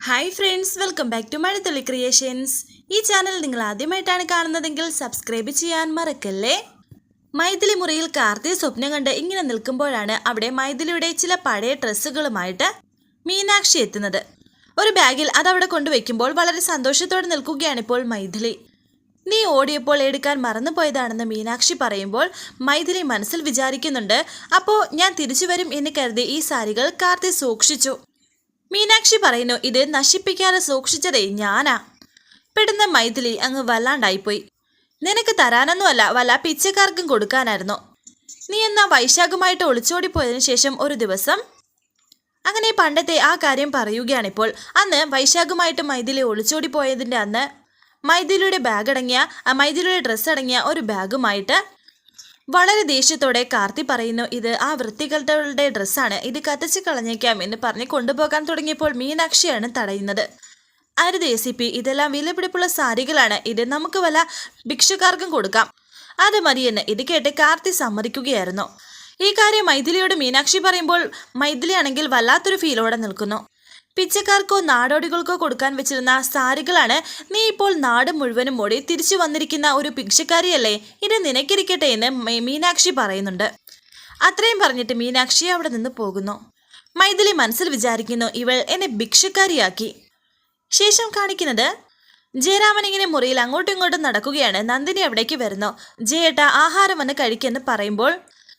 Hi friends welcome back to Mazhathulli creations ഈ channel നിങ്ങൾ ആദ്യമായിട്ടാണ് കാണുന്നതെങ്കിൽ സബ്സ്ക്രൈബ് ചെയ്യാൻ മറക്കല്ലേ? മൈഥിലി മുറിയിൽ കാർത്തി സ്വപ്നം കണ്ട് ഇങ്ങനെ നിൽക്കുമ്പോഴാണ് അവിടെ മൈഥിലിയുടെ ചില പഴയ ഡ്രസ്സുകളുമായിട്ട് മീനാക്ഷി എത്തുന്നത്. ഒരു ബാഗിൽ അത് അതവിടെ കൊണ്ടുവയ്ക്കുമ്പോൾ വളരെ സന്തോഷത്തോടെ നിൽക്കുകയാണ് ഇപ്പോൾ മൈഥിലി. നീ ഓടിയപ്പോൾ എടുക്കാൻ മറന്നുപോയതാണെന്ന് മീനാക്ഷി പറയുമ്പോൾ മൈഥിലി മനസ്സിൽ വിചാരിക്കുന്നുണ്ട് അപ്പോൾ ഞാൻ തിരിച്ചു വരും എന്ന് കരുതി ഈ സാരികൾ കാർത്തി സൂക്ഷിച്ചു. മീനാക്ഷി പറയുന്നു ഇത് നശിപ്പിക്കാതെ സൂക്ഷിച്ചതേ ഞാനാ. പെടുന്ന മൈഥിലി അങ്ങ് വല്ലാണ്ടായിപ്പോയി. നിനക്ക് തരാനൊന്നുമല്ല വല്ല പിച്ചക്കാർക്കും കൊടുക്കാനായിരുന്നു. നീ എന്നാ വൈശാഖുമായിട്ട് ഒളിച്ചോടിപ്പോയതിനു ശേഷം ഒരു ദിവസം? അങ്ങനെ പണ്ടത്തെ ആ കാര്യം പറയുകയാണിപ്പോൾ. അന്ന് വൈശാഖുമായിട്ട് മൈഥിലി ഒളിച്ചോടിപ്പോയതിന്റെ അന്ന് മൈഥിലിയുടെ ബാഗ് അടങ്ങിയ മൈഥിലിയുടെ ഡ്രസ്സ് അടങ്ങിയ ഒരു ബാഗുമായിട്ട് വളരെ ദേഷ്യത്തോടെ കാർത്തി പറയുന്നു ഇത് ആ വൃത്തികളുടെ ഡ്രസ്സാണ്. ഇത് കത്തിച്ച് കളഞ്ഞേക്കാം എന്ന് പറഞ്ഞ് കൊണ്ടുപോകാൻ തുടങ്ങിയപ്പോൾ മീനാക്ഷിയാണ് തടയുന്നത്. അരുത് എ സി പി ഇതെല്ലാം വിലപിടിപ്പുള്ള സാരികളാണ്. ഇത് നമുക്ക് വല്ല ഭിക്ഷുക്കാർക്കും കൊടുക്കാം. അത് മതിയെന്ന് ഇത് കേട്ട് കാർത്തി സമ്മതിക്കുകയായിരുന്നു. ഈ കാര്യം മൈഥിലിയോട് മീനാക്ഷി പറയുമ്പോൾ മൈഥിലി ആണെങ്കിൽ വല്ലാത്തൊരു ഫീലോടെ നിൽക്കുന്നു. പിച്ചക്കാർക്കോ നാടോടികൾക്കോ കൊടുക്കാൻ വെച്ചിരുന്ന സാരികളാണ് നീ ഇപ്പോൾ നാട് മുഴുവനും ഓടി തിരിച്ചു വന്നിരിക്കുന്ന ഒരു ഭിക്ഷക്കാരിയല്ലേ? ഇത് നിനക്കിരിക്കട്ടെ എന്ന് മീനാക്ഷി പറയുന്നുണ്ട്. അത്രയും പറഞ്ഞിട്ട് മീനാക്ഷി അവിടെ നിന്ന് പോകുന്നു. മൈഥിലി മനസ്സിൽ വിചാരിക്കുന്നു ഇവൾ എന്നെ ഭിക്ഷക്കാരിയാക്കി. ശേഷം കാണിക്കുന്നത് ജയരാമൻ ഇങ്ങനെ മുറിയിൽ അങ്ങോട്ടും ഇങ്ങോട്ടും നടക്കുകയാണ്. നന്ദിനി അവിടേക്ക് വരുന്നു. ജയേട്ട ആഹാരം വന്ന് കഴിക്കെന്ന് പറയുമ്പോൾ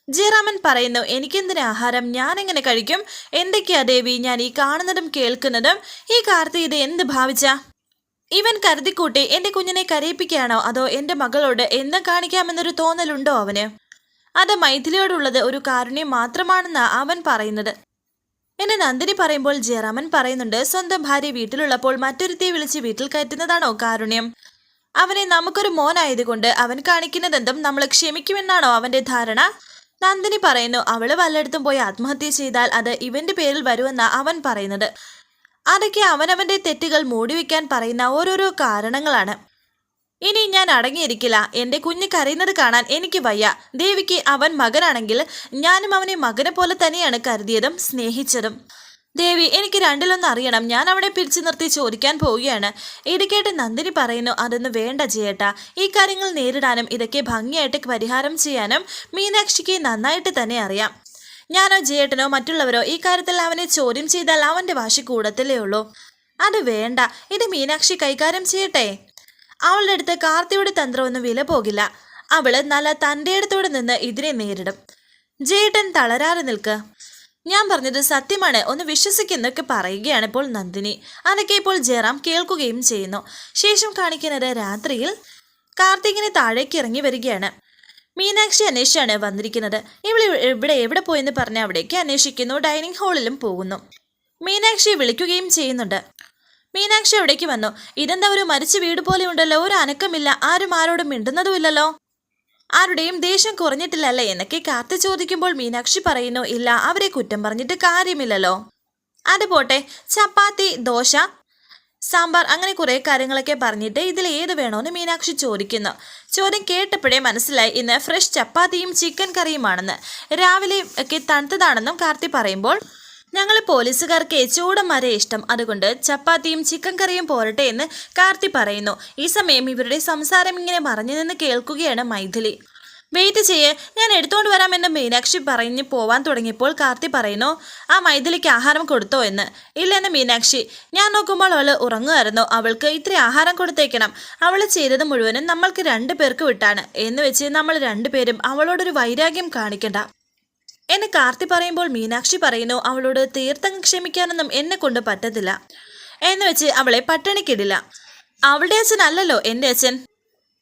ജയറാമൻ പറയുന്നു എനിക്കെന്തിന് ആഹാരം? ഞാൻ എങ്ങനെ കഴിക്കും? എന്തൊക്കെയാ ദേവി ഞാൻ ഈ കാണുന്നതും കേൾക്കുന്നതും? ഈ കാർത്തി ഇത് എന്ത് ഭാവിച്ച? ഇവൻ കരുതിക്കൂട്ടി എന്റെ കുഞ്ഞിനെ കരയിപ്പിക്കുകയാണോ? അതോ എന്റെ മകളോട് എന്ന് കാണിക്കാമെന്നൊരു തോന്നലുണ്ടോ അവന്? അത് മൈഥിലിയോടുള്ളത് ഒരു കാരുണ്യം മാത്രമാണെന്നാ അവൻ പറയുന്നത്. എന്നെ നന്ദിനി പറയുമ്പോൾ ജയറാമൻ പറയുന്നുണ്ട് സ്വന്തം ഭാര്യ വീട്ടിലുള്ളപ്പോൾ മറ്റൊരുത്തിയെ വിളിച്ച് വീട്ടിൽ കയറ്റുന്നതാണോ കാരുണ്യം? അവനെ നമുക്കൊരു മോനായതുകൊണ്ട് അവൻ കാണിക്കുന്നതെന്തും നമ്മൾ ക്ഷമിക്കുമെന്നാണോ അവന്റെ ധാരണ? നന്ദിനി പറയുന്നു അവൾ വല്ലയിടത്തും പോയി ആത്മഹത്യ ചെയ്താൽ അത് ഇവന്റെ പേരിൽ വരുമെന്ന അവൻ പറയുന്നത്. അതൊക്കെ അവനവന്റെ തെറ്റുകൾ മൂടിവെക്കാൻ പറയുന്ന ഓരോരോ കാരണങ്ങളാണ്. ഇനി ഞാൻ അടങ്ങിയിരിക്കില്ല. എന്റെ കുഞ്ഞ് കരയുന്നത് കാണാൻ എനിക്ക് വയ്യ. ദേവിക്ക് അവൻ മകനാണെങ്കിൽ ഞാനും അവനെ മകനെ പോലെ തന്നെയാണ് കരുതിയതും സ്നേഹിച്ചതും. ദേവി എനിക്ക് രണ്ടിലൊന്ന് അറിയണം. ഞാൻ അവിടെ പിരിച്ചു നിർത്തി ചോദിക്കാൻ പോവുകയാണ്. ഇടുക്കേട്ട് കേട്ട് നന്ദിനി പറയുന്നു അതൊന്നും വേണ്ട ജയേട്ട. ഈ കാര്യങ്ങൾ നേരിടാനും ഇതൊക്കെ ഭംഗിയായിട്ട് പരിഹാരം ചെയ്യാനും മീനാക്ഷിക്ക് നന്നായിട്ട് തന്നെ അറിയാം. ഞാനോ ജയേട്ടനോ മറ്റുള്ളവരോ ഈ കാര്യത്തിൽ അവനെ ചോദ്യം ചെയ്താൽ അവന്റെ വാശി കൂടത്തില്ലേ ഉള്ളൂ. അത് വേണ്ട. ഇത് മീനാക്ഷി കൈകാര്യം ചെയ്യട്ടെ. അവളുടെ അടുത്ത് കാർത്തിയുടെ തന്ത്രമൊന്നും വില പോകില്ല. അവൾ നല്ല തന്റെ അടുത്തോടെ നിന്ന് ഇതിനെ നേരിടും. ജേട്ടൻ തളരാതെ നിൽക്ക്. ഞാൻ പറഞ്ഞത് സത്യമാണ്. ഒന്ന് വിശ്വസിക്കുന്നൊക്കെ പറയുകയാണ് ഇപ്പോൾ നന്ദിനി. അതൊക്കെ ഇപ്പോൾ ജയറാം കേൾക്കുകയും ചെയ്യുന്നു. ശേഷം കാണിക്കുന്നത് രാത്രിയിൽ കാർത്തികിനെ താഴേക്ക് ഇറങ്ങി വരികയാണ്. മീനാക്ഷി അന്വേഷിച്ചാണ് വന്നിരിക്കുന്നത്. ഇവിടെ ഇവിടെ എവിടെ പോയെന്ന് പറഞ്ഞ് അവിടേക്ക് അന്വേഷിക്കുന്നു. ഡൈനിങ് ഹാളിലും പോകുന്നു. മീനാക്ഷിയെ വിളിക്കുകയും ചെയ്യുന്നുണ്ട്. മീനാക്ഷി അവിടേക്ക് വന്നു. ഇതെന്താ ഒരു മരിച്ച വീട് പോലെ ഉണ്ടല്ലോ. ഒരു അനക്കമില്ല. ആരും ആരോടും മിണ്ടുന്നതുമില്ലല്ലോ. ആരുടെയും ദേഷ്യം കുറഞ്ഞിട്ടില്ലല്ലേ എന്നൊക്കെ കാത്തു ചോദിക്കുമ്പോൾ മീനാക്ഷി പറയുന്നു ഇല്ല അവരെ കുറ്റം പറഞ്ഞിട്ട് കാര്യമില്ലല്ലോ. അത് പോട്ടെ ചപ്പാത്തി ദോശ സാമ്പാർ അങ്ങനെ കുറേ കാര്യങ്ങളൊക്കെ പറഞ്ഞിട്ട് ഇതിൽ ഏത് വേണോന്ന് മീനാക്ഷി ചോദിക്കുന്നു. ചോദ്യം കേട്ടപ്പോഴേ മനസ്സിലായി ഇന്ന് ഫ്രഷ് ചപ്പാത്തിയും ചിക്കൻ കറിയുമാണെന്ന്. രാവിലെ ഒക്കെ തണുത്തതാണെന്നും കാർത്തി പറയുമ്പോൾ ഞങ്ങൾ പോലീസുകാർക്ക് ചൂടം വരെ ഇഷ്ടം. അതുകൊണ്ട് ചപ്പാത്തിയും ചിക്കൻ കറിയും പോരട്ടെ എന്ന് കാർത്തി പറയുന്നു. ഈ സമയം ഇവരുടെ സംസാരം ഇങ്ങനെ പറഞ്ഞു നിന്ന് കേൾക്കുകയാണ് മൈഥിലി. വെയിറ്റ് ചെയ്യേ. ഞാൻ എടുത്തോണ്ട് വരാമെന്ന് മീനാക്ഷി പറഞ്ഞ് പോവാൻ തുടങ്ങിയപ്പോൾ കാർത്തി പറയുന്നു ആ മൈഥിലിക്ക് ആഹാരം കൊടുത്തോ എന്ന്. ഇല്ലെന്ന് മീനാക്ഷി. ഞാൻ നോക്കുമ്പോൾ അവൾ ഉറങ്ങുമായിരുന്നു. അവൾക്ക് ഇത്ര ആഹാരം കൊടുത്തേക്കണം. അവൾ ചെയ്തത് മുഴുവനും നമ്മൾക്ക് രണ്ടു പേർക്ക് വിട്ടാണ്. എന്ന് വെച്ച് നമ്മൾ രണ്ടുപേരും അവളോടൊരു വൈരാഗ്യം കാണിക്കണ്ട. എന്നെ കാർത്തി പറയുമ്പോൾ മീനാക്ഷി പറയുന്നു അവളോട് തീർത്ഥം ക്ഷമിക്കാനൊന്നും എന്നെ കൊണ്ട് പറ്റത്തില്ല. എന്ന് വെച്ച് അവളെ പട്ടിണിക്കിടില്ല. അവളുടെ അച്ഛൻ അല്ലല്ലോ എന്റെ അച്ഛൻ.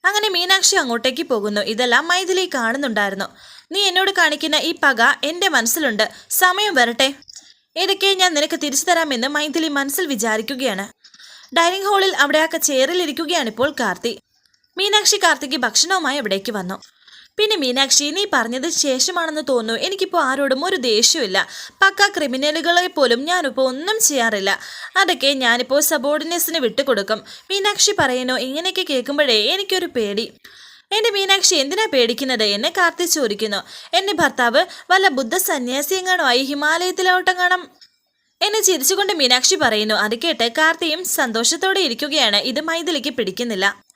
അങ്ങനെ മീനാക്ഷി അങ്ങോട്ടേക്ക് പോകുന്നു. ഇതെല്ലാം മൈഥിലി കാണുന്നുണ്ടായിരുന്നു. നീ എന്നോട് കാണിക്കുന്ന ഈ പക എന്റെ മനസ്സിലുണ്ട്. സമയം വരട്ടെ. ഇതൊക്കെ ഞാൻ നിനക്ക് തിരിച്ചു തരാമെന്ന് മൈഥിലി മനസ്സിൽ വിചാരിക്കുകയാണ്. ഡൈനിങ് ഹാളിൽ അവിടെ ആ ചെയറിലിരിക്കുകയാണ് ഇപ്പോൾ കാർത്തി. മീനാക്ഷി കാർത്തിക്ക് ഭക്ഷണവുമായി അവിടേക്ക് വന്നു. പിന്നെ മീനാക്ഷി നീ പറഞ്ഞത് ശേഷമാണെന്ന് തോന്നുന്നു. എനിക്കിപ്പോൾ ആരോടും ഒരു ദേഷ്യമില്ല പക്ക ക്രിമിനലുകളെ പോലും ഞാനിപ്പോൾ ഒന്നും ചെയ്യാറില്ല. അതൊക്കെ ഞാനിപ്പോൾ സബോർഡിനേഴ്സിന് വിട്ടുകൊടുക്കും. മീനാക്ഷി പറയുന്നു ഇങ്ങനെയൊക്കെ കേൾക്കുമ്പോഴേ എനിക്കൊരു പേടി. എന്റെ മീനാക്ഷി എന്തിനാ പേടിക്കുന്നത്? എന്നെ കാർത്തി ചോദിക്കുന്നു. എന്റെ ഭർത്താവ് വല്ല ബുദ്ധ സന്യാസിയെങ്ങാണോ ആയി കാണാം എന്നെ ചിരിച്ചുകൊണ്ട് മീനാക്ഷി പറയുന്നു അത് കേട്ട് കാർത്തിയും സന്തോഷത്തോടെ ഇരിക്കുകയാണ്. ഇത് മൈഥിലിക്ക് പിടിക്കുന്നില്ല.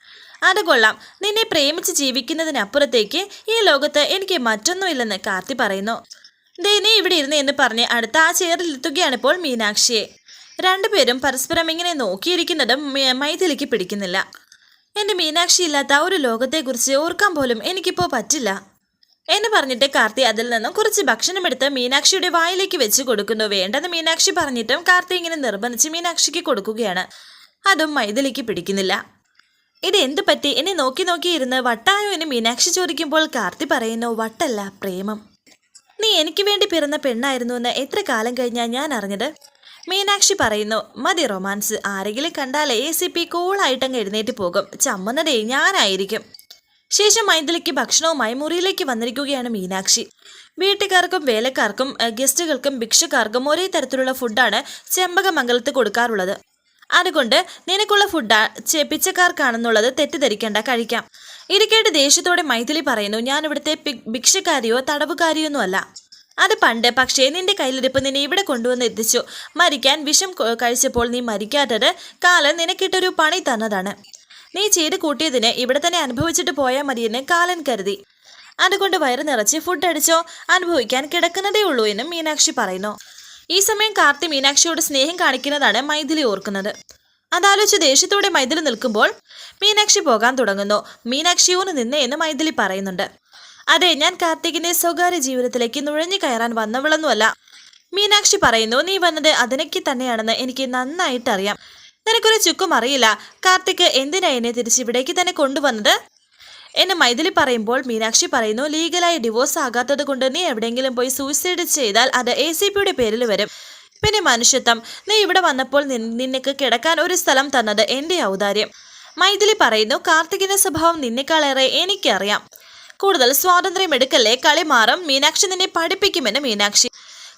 അത് കൊള്ളാം. നിന്നെ പ്രേമിച്ച് ജീവിക്കുന്നതിനപ്പുറത്തേക്ക് ഈ ലോകത്ത് എനിക്ക് മറ്റൊന്നുമില്ലെന്ന് കാർത്തി പറയുന്നു. ദേ നീ ഇവിടെ ഇരുന്ന് എന്ന് പറഞ്ഞ് അടുത്ത ആ ചെയറിലെത്തുകയാണ് ഇപ്പോൾ മീനാക്ഷിയെ. രണ്ടുപേരും പരസ്പരം ഇങ്ങനെ നോക്കിയിരിക്കുന്നതും മൈഥിലിക്ക് പിടിക്കുന്നില്ല. എന്റെ മീനാക്ഷി ഇല്ലാത്ത ഒരു ലോകത്തെക്കുറിച്ച് ഓർക്കാൻ പോലും എനിക്കിപ്പോ പറ്റില്ല. എന്ന് പറഞ്ഞിട്ട് കാർത്തി അതിൽ നിന്നും കുറച്ച് ഭക്ഷണമെടുത്ത് മീനാക്ഷിയുടെ വായിലേക്ക് വെച്ച് കൊടുക്കുന്നു. വേണ്ടെന്ന് മീനാക്ഷി പറഞ്ഞിട്ടും കാർത്തി ഇങ്ങനെ നിർബന്ധിച്ച് മീനാക്ഷിക്ക് കൊടുക്കുകയാണ്. അതും മൈഥിലിക്ക് പിടിക്കുന്നില്ല. ഇത് എന്ത് പറ്റി? എന്നെ നോക്കി നോക്കിയിരുന്ന് വട്ടായോ എന്ന് മീനാക്ഷി ചോദിക്കുമ്പോൾ കാർത്തി പറയുന്നു വട്ടല്ല പ്രേമം. നീ എനിക്ക് വേണ്ടി പിറന്ന പെണ്ണായിരുന്നു എന്ന് എത്ര കാലം കഴിഞ്ഞാൽ ഞാൻ അറിഞ്ഞത്? മീനാക്ഷി പറയുന്നു മതി റൊമാൻസ്. ആരെങ്കിലും കണ്ടാൽ എ സി പി കൂളായിട്ടങ്ങ് എഴുന്നേറ്റ് പോകും. ചമ്മന്നതേ ഞാനായിരിക്കും. ശേഷം മൈഥിലിക്ക് ഭക്ഷണവുമായി മുറിയിലേക്ക് വന്നിരിക്കുകയാണ് മീനാക്ഷി. വീട്ടുകാർക്കും വേലക്കാർക്കും ഗസ്റ്റുകൾക്കും ഭിക്ഷക്കാർക്കും ഒരേ തരത്തിലുള്ള ഫുഡാണ് ചെമ്പകമംഗലത്ത് കൊടുക്കാറുള്ളത്. അതുകൊണ്ട് നിനക്കുള്ള ഫുഡ് പിച്ചക്കാർക്കാണെന്നുള്ളത് തെറ്റിദ്ധരിക്കേണ്ട കഴിക്കാം. ഇരിക്കേണ്ട ദേഷ്യത്തോടെ മൈഥിലി പറയുന്നു ഞാൻ ഇവിടുത്തെ ഭിക്ഷക്കാരിയോ തടവുകാരിയോ ഒന്നുമല്ല അത് പണ്ട് പക്ഷേ നിന്റെ കയ്യിലിരിപ്പ് നിന്നെ ഇവിടെ കൊണ്ടുവന്ന് എത്തിച്ചു. മരിക്കാൻ വിഷം കഴിച്ചപ്പോൾ നീ മരിക്കാത്തത് കാലൻ നിനക്കിട്ടൊരു പണി തന്നതാണ്. നീ ചെയ്ത് കൂട്ടിയതിന് ഇവിടെ തന്നെ അനുഭവിച്ചിട്ട് പോയാൽ മതിയെന്ന് കാലൻ കരുതി. അതുകൊണ്ട് വയറ് നിറച്ച് ഫുഡ് അടിച്ചോ അനുഭവിക്കാൻ കിടക്കുന്നതേ ഉള്ളൂ എന്നും മീനാക്ഷി പറയുന്നു. ഈ സമയം കാർത്തി മീനാക്ഷിയോട് സ്നേഹം കാണിക്കുന്നതാണ് മൈഥിലി ഓർക്കുന്നത്. അതാലോചിച്ച് ദേഷ്യത്തോടെ മൈഥിലി നിൽക്കുമ്പോൾ മീനാക്ഷി പോകാൻ തുടങ്ങുന്നു. മീനാക്ഷി ഊന്ന് നിന്നേ എന്ന് മൈഥിലി പറയുന്നുണ്ട്. അതെ ഞാൻ കാർത്തികിന്റെ സ്വകാര്യ ജീവിതത്തിലേക്ക് നുഴഞ്ഞു കയറാൻ വന്നവളൊന്നുമല്ല. മീനാക്ഷി പറയുന്നു നീ വന്നത് അതിനൊക്കെ തന്നെയാണെന്ന് എനിക്ക് നന്നായിട്ട് അറിയാം നിനക്കൊരു ചുക്കും അറിയില്ല. കാർത്തിക് എന്തിനാ എന്നെ തിരിച്ചിവിടേക്ക് തന്നെ കൊണ്ടുവന്നത്? എന്ന് മൈഥിലി പറയുമ്പോൾ മീനാക്ഷി പറയുന്നു ലീഗലായി ഡിവോഴ്സ് ആകാത്തത് കൊണ്ട് നീ എവിടെയെങ്കിലും പോയി സൂയിസൈഡ് ചെയ്താൽ അത് എ സി പിയുടെ പേരിൽ വരും. പിന്നെ മനുഷ്യത്വം നീ ഇവിടെ വന്നപ്പോൾ നിനക്ക് കിടക്കാൻ ഒരു സ്ഥലം തന്നത് എന്റെ ഔദാര്യം. മൈഥിലി പറയുന്നു കാർത്തികിന്റെ സ്വഭാവം നിന്നെക്കാളേറെ എനിക്കറിയാം. കൂടുതൽ സ്വാതന്ത്ര്യം എടുക്കല്ലേ കളി മാറും. മീനാക്ഷി നിന്നെ പഠിപ്പിക്കുമെന്ന് മീനാക്ഷി.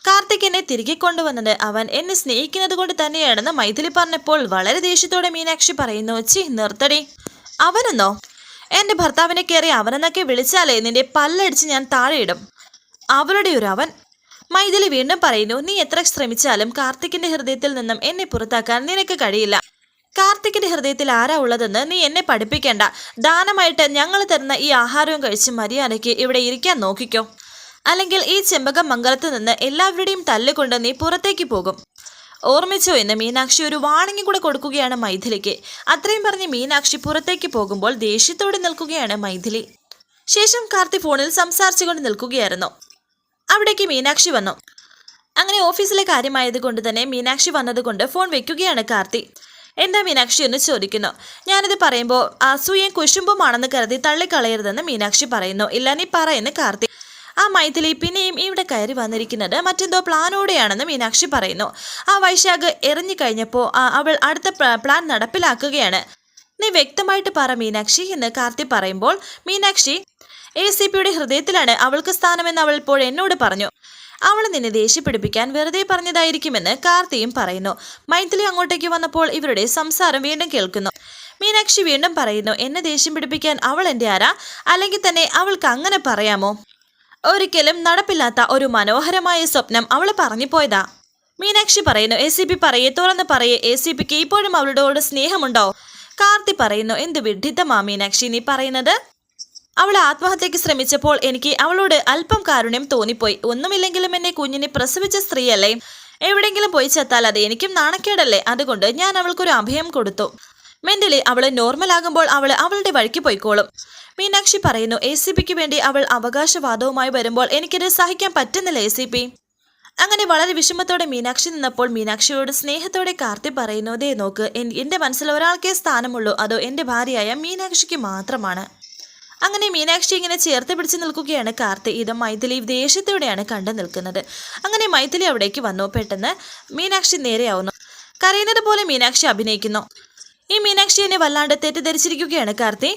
കാർത്തിക് എന്നെ തിരികെ കൊണ്ടുവന്നത് അവൻ എന്നെ സ്നേഹിക്കുന്നത് കൊണ്ട് തന്നെയാണെന്ന് മൈഥിലി പറഞ്ഞപ്പോൾ വളരെ ദേഷ്യത്തോടെ മീനാക്ഷി പറയുന്നു ചി നിർത്തടി. അവനെന്നോ? എന്റെ ഭർത്താവിനെ കയറി അവനെന്നൊക്കെ വിളിച്ചാലേ നിന്റെ പല്ലടിച്ച് ഞാൻ താഴെയിടും. അവളുടെ ഒരു അവൻ. മൈഥിലി വീണ്ടും പറയുന്നു നീ എത്ര ശ്രമിച്ചാലും കാർത്തിക്കിന്റെ ഹൃദയത്തിൽ നിന്നും എന്നെ പുറത്താക്കാൻ നിനക്ക് കഴിയില്ല. കാർത്തിക്കിന്റെ ഹൃദയത്തിൽ ആരാ ഉള്ളതെന്ന് നീ എന്നെ പഠിപ്പിക്കേണ്ട. ദാനമായിട്ട് ഞങ്ങൾ തരുന്ന ഈ ആഹാരവും കഴിച്ച് മര്യാദയ്ക്ക് ഇവിടെ ഇരിക്കാൻ നോക്കിക്കോ. അല്ലെങ്കിൽ ഈ ചെമ്പകം മംഗലത്ത് നിന്ന് എല്ലാവരുടെയും തല്ലുകൊണ്ട് നീ പുറത്തേക്ക് പോകും. ഓർമ്മിച്ചോ എന്ന് മീനാക്ഷി ഒരു വാണിംഗ് കൂടെ കൊടുക്കുകയാണ് മൈഥിലിക്ക്. അത്രയും പറഞ്ഞ് മീനാക്ഷി പുറത്തേക്ക് പോകുമ്പോൾ ദേഷ്യത്തോടെ നിൽക്കുകയാണ് മൈഥിലി. ശേഷം കാർത്തി ഫോണിൽ സംസാരിച്ചുകൊണ്ട് നിൽക്കുകയായിരുന്നു. അവിടേക്ക് മീനാക്ഷി വന്നു. അങ്ങനെ ഓഫീസിലെ കാര്യമായത് കൊണ്ട് തന്നെ മീനാക്ഷി വന്നതുകൊണ്ട് ഫോൺ വെക്കുകയാണ് കാർത്തി. എന്താ മീനാക്ഷി എന്ന് ചോദിക്കുന്നു. ഞാനിത് പറയുമ്പോൾ അസൂയയും കുശുമ്പുമാണെന്ന് കരുതി തള്ളിക്കളയരുതെന്ന് മീനാക്ഷി പറയുന്നു. ഇല്ല നീ പറയുന്നു കാർത്തി. ആ മൈഥിലി പിന്നെയും ഇവിടെ കയറി വന്നിരിക്കുന്നത് മറ്റെന്തോ പ്ലാനോടെയാണെന്ന് മീനാക്ഷി പറയുന്നു. ആ വൈശാഖ് എറിഞ്ഞു കഴിഞ്ഞപ്പോൾ അവൾ അടുത്ത പ്ലാൻ നടപ്പിലാക്കുകയാണ്. നീ വ്യക്തമായിട്ട് പറ മീനാക്ഷി എന്ന് കാർത്തി പറയുമ്പോൾ മീനാക്ഷി എ സി പിയുടെ ഹൃദയത്തിലാണ് അവൾക്ക് സ്ഥാനമെന്ന് അവൾ ഇപ്പോൾ എന്നോട് പറഞ്ഞു. അവൾ നിന്നെ ദേഷ്യപ്പിടിപ്പിക്കാൻ വെറുതെ പറഞ്ഞതായിരിക്കുമെന്ന് കാർത്തിയും പറയുന്നു. മൈഥിലി അങ്ങോട്ടേക്ക് വന്നപ്പോൾ ഇവരുടെ സംസാരം വീണ്ടും കേൾക്കുന്നു. മീനാക്ഷി വീണ്ടും പറയുന്നു എന്നെ ദേഷ്യം പിടിപ്പിക്കാൻ അവൾ എന്റെ ആരാ? അല്ലെങ്കിൽ തന്നെ അവൾക്ക് അങ്ങനെ പറയാമോ? ഒരിക്കലും നടപ്പില്ലാത്ത ഒരു മനോഹരമായ സ്വപ്നം അവൾ പറഞ്ഞു പോയതാ മീനാക്ഷി പറയുന്നു എ സി പി പറയെ തുറന്ന് പറയെ എ സി പിക്ക് ഇപ്പോഴും അവളോട് സ്നേഹമുണ്ടോ? കാർത്തി പറയുന്നു എന്ത് വിഡിത്തമാ മീനാക്ഷി നീ പറയുന്നത്? അവൾ ആത്മഹത്യക്ക് ശ്രമിച്ചപ്പോൾ എനിക്ക് അവളോട് അല്പം കാരുണ്യം തോന്നിപ്പോയി. ഒന്നുമില്ലെങ്കിലും എന്നെ കുഞ്ഞിനെ പ്രസവിച്ച സ്ത്രീയല്ലേ? എവിടെങ്കിലും പോയി ചത്താൽ അത് എനിക്കും നാണക്കേടല്ലേ? അതുകൊണ്ട് ഞാൻ അവൾക്കൊരു അഭയം കൊടുത്തു. മെന്റലി അവൾ നോർമൽ ആകുമ്പോൾ അവൾ അവളുടെ വഴിക്ക് പോയിക്കോളും. മീനാക്ഷി പറയുന്നു എ സി പിക്ക് വേണ്ടി അവൾ അവകാശവാദവുമായി വരുമ്പോൾ എനിക്കിത് സഹിക്കാൻ പറ്റുന്നില്ല എ സി പി അങ്ങനെ വളരെ വിഷമത്തോടെ മീനാക്ഷി നിന്നപ്പോൾ മീനാക്ഷിയോട് സ്നേഹത്തോടെ കാർത്തി പറയുന്നു ദേ നോക്ക് എന്റെ മനസ്സിൽ ഒരാൾക്കേ സ്ഥാനമുള്ളൂ അതോ എന്റെ ഭാര്യയായ മീനാക്ഷിക്ക് മാത്രമാണ്. അങ്ങനെ മീനാക്ഷി ഇങ്ങനെ ചേർത്ത് പിടിച്ച് നിൽക്കുകയാണ് കാർത്തി. ഇത് മൈഥിലി ദേഷ്യത്തോടെയാണ് കണ്ടു നിൽക്കുന്നത്. അങ്ങനെ മൈഥിലി അവിടേക്ക് വന്നു. പെട്ടെന്ന് മീനാക്ഷി നേരെയാവുന്നു. കരയുന്നത് പോലെ മീനാക്ഷി അഭിനയിക്കുന്നു. ഈ മീനാക്ഷി എന്നെ വല്ലാണ്ട് തെറ്റിദ്ധരിച്ചിരിക്കുകയാണ് കാർത്തി.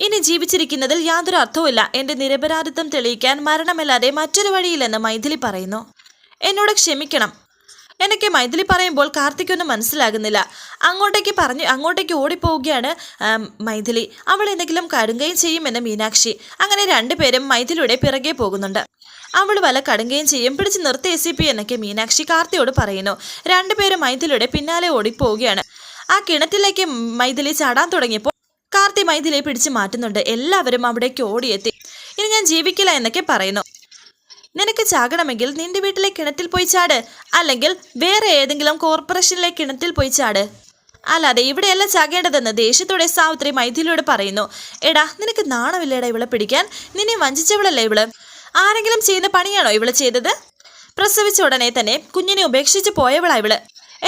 ഇനി ജീവിച്ചിരിക്കുന്നതിൽ യാതൊരു അർത്ഥവുമില്ല. എന്റെ നിരപരാധിത്വം തെളിയിക്കാൻ മരണമല്ലാതെ മറ്റൊരു വഴിയില്ലെന്ന് മൈഥിലി പറയുന്നു. എന്നോട് ക്ഷമിക്കണം. എന്നൊക്കെ മൈഥിലി പറയുമ്പോൾ കാർത്തിക്കൊന്നും മനസ്സിലാകുന്നില്ല. അങ്ങോട്ടേക്ക് പറഞ്ഞു അങ്ങോട്ടേക്ക് ഓടിപ്പോവുകയാണ് മൈഥിലി. അവൾ എന്തെങ്കിലും കടുങ്കയും ചെയ്യുമെന്ന് മീനാക്ഷി. അങ്ങനെ രണ്ടുപേരും മൈഥിലിയുടെ പിറകെ പോകുന്നുണ്ട്. അവൾ വല കടുങ്കയും ചെയ്യും. പിടിച്ച് നിർത്തി എസ് സി പി എന്നൊക്കെ മീനാക്ഷി കാർത്തിയോട് പറയുന്നു. രണ്ടുപേരും മൈഥിലിയുടെ പിന്നാലെ ഓടിപ്പോവുകയാണ്. ആ കിണറ്റിലേക്ക് മൈഥിലി ചാടാൻ തുടങ്ങിയപ്പോൾ കാർത്തി മൈഥിലിയെ പിടിച്ച് മാറ്റുന്നുണ്ട്. എല്ലാവരും അവിടേക്ക് ഓടിയെത്തി. ഇനി ഞാൻ ജീവിക്കില്ല എന്നൊക്കെ പറയുന്നു. നിനക്ക് ചാകണമെങ്കിൽ നിന്റെ വീട്ടിലെ കിണറ്റിൽ പോയി ചാട്. അല്ലെങ്കിൽ വേറെ ഏതെങ്കിലും കോർപ്പറേഷനിലെ കിണറ്റിൽ പോയി ചാട്. അല്ലാതെ ഇവിടെയല്ല ചാകേണ്ടതെന്ന് ദേഷ്യത്തോടെ സാവിത്രി മൈഥിലിയോട് പറയുന്നു. എടാ നിനക്ക് നാണമില്ലേടാ ഇവളെ പിടിക്കാൻ? നിന്നെ വഞ്ചിച്ചവളല്ലേ ഇവൾ? ആരെങ്കിലും ചെയ്യുന്ന പണിയാണോ ഇവൾ ചെയ്തത്? പ്രസവിച്ച ഉടനെ തന്നെ കുഞ്ഞിനെ ഉപേക്ഷിച്ച് പോയവളാ ഇവൾ.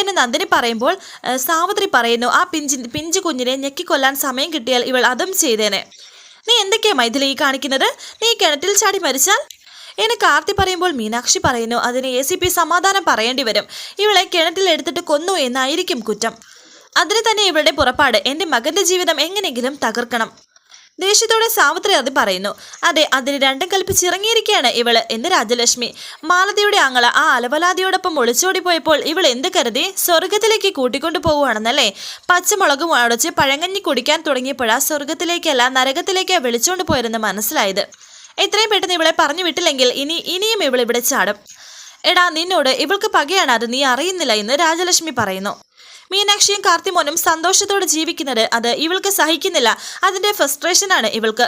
എന്ന് നന്ദിനി പറയുമ്പോൾ സാവിത്രി പറയുന്നു ആ പിഞ്ചി പിഞ്ചു കുഞ്ഞിനെ ഞെക്കിക്കൊല്ലാൻ സമയം കിട്ടിയാൽ ഇവൾ അതും ചെയ്തേനെ. നീ എന്തൊക്കെയാ മൈഥിലി ഈ കാണിക്കുന്നത്? നീ കിണറ്റിൽ ചാടി മരിച്ചാൽ? എന്നെ കാർത്തി പറയുമ്പോൾ മീനാക്ഷി പറയുന്നു അതിന് എ സി പി സമാധാനം പറയേണ്ടി വരും. ഇവളെ കിണറ്റിൽ എടുത്തിട്ട് കൊന്നു എന്നായിരിക്കും കുറ്റം. അതിന് തന്നെ ഇവളുടെ പുറപ്പാട്. എന്റെ മകന്റെ ജീവിതം എങ്ങനെയെങ്കിലും തകർക്കണം. ദേഷ്യത്തോടെ സാവിത്രി അത് പറയുന്നു. അതെ അതിന് രണ്ടും കൽപ്പിച്ചിറങ്ങിയിരിക്കുകയാണ് ഇവൾ എന്ന് രാജലക്ഷ്മി. മാലതിയുടെ ആങ്ങള ആ അലവലാതിയോടൊപ്പം ഒളിച്ചോടി പോയപ്പോൾ ഇവൾ എന്ത് കരുതി? സ്വർഗത്തിലേക്ക് കൂട്ടിക്കൊണ്ടു പോവുകയാണെന്നല്ലേ? പച്ചമുളകും അടച്ച് പഴങ്ങഞ്ഞി കുടിക്കാൻ തുടങ്ങിയപ്പോഴാ സ്വർഗത്തിലേക്കല്ല നരകത്തിലേക്കാ വിളിച്ചോണ്ട് പോയിരുന്നു മനസ്സിലായത്. എത്രയും പെട്ടെന്ന് ഇവളെ പറഞ്ഞു വിട്ടില്ലെങ്കിൽ ഇനി ഇനിയും ഇവൾ ഇവിടെ ചാടും. എടാ നിന്നോട് ഇവൾക്ക് പകയാണ് അത് നീ അറിയുന്നില്ല എന്ന് രാജലക്ഷ്മി പറയുന്നു. മീനാക്ഷിയും കാർത്തിമോനും സന്തോഷത്തോടെ ജീവിക്കുന്നത് അത് ഇവൾക്ക് സഹിക്കുന്നില്ല. അതിന്റെ ഫ്രസ്ട്രേഷനാണ് ഇവൾക്ക്.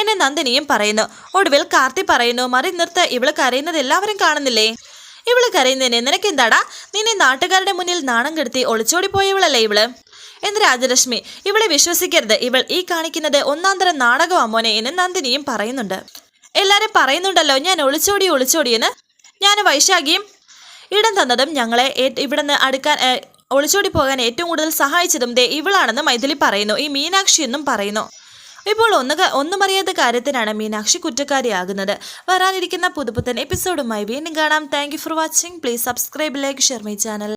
എന്നെ നന്ദിനിയും പറയുന്നു. ഒടുവിൽ കാർത്തി പറയുന്നു മറി നിർത്ത് ഇവൾ കരയുന്നത് എല്ലാവരും കാണുന്നില്ലേ? ഇവൾ നിനക്ക് എന്താടാ നിന്നെ നാട്ടുകാരുടെ മുന്നിൽ നാണം കെടുത്തി ഒളിച്ചോടി പോയവളല്ലേ ഇവൾ? എന്ന് രാജലക്ഷ്മി ഇവളെ വിശ്വസിക്കരുത്. ഇവൾ ഈ കാണിക്കുന്നത് ഒന്നാം തരം നാടകമാ മോനെ എന്ന് നന്ദിനിയും പറയുന്നുണ്ട്. എല്ലാരും പറയുന്നുണ്ടല്ലോ ഞാൻ ഒളിച്ചോടി ഒളിച്ചോടിയെന്ന് ഞാൻ വൈശാഖിയും ഇടം തന്നതും ഞങ്ങളെ ഇവിടുന്ന് അടുക്കാൻ ഒളിച്ചോടി പോകാൻ ഏറ്റവും കൂടുതൽ സഹായിച്ചതും ദേ ഇവളാണെന്ന് മൈഥിലി പറയുന്നു. ഈ മീനാക്ഷി എന്നും പറയുന്നു. ഇപ്പോൾ ഒന്ന് ഒന്നും അറിയാത്ത കാര്യത്തിനാണ് മീനാക്ഷി കുറ്റക്കാരിയാകുന്നത്. വരാനിരിക്കുന്ന പുതുപുത്തൻ എപ്പിസോഡുമായി വീണ്ടും കാണാം. Thank for watching please subscribe like share my channel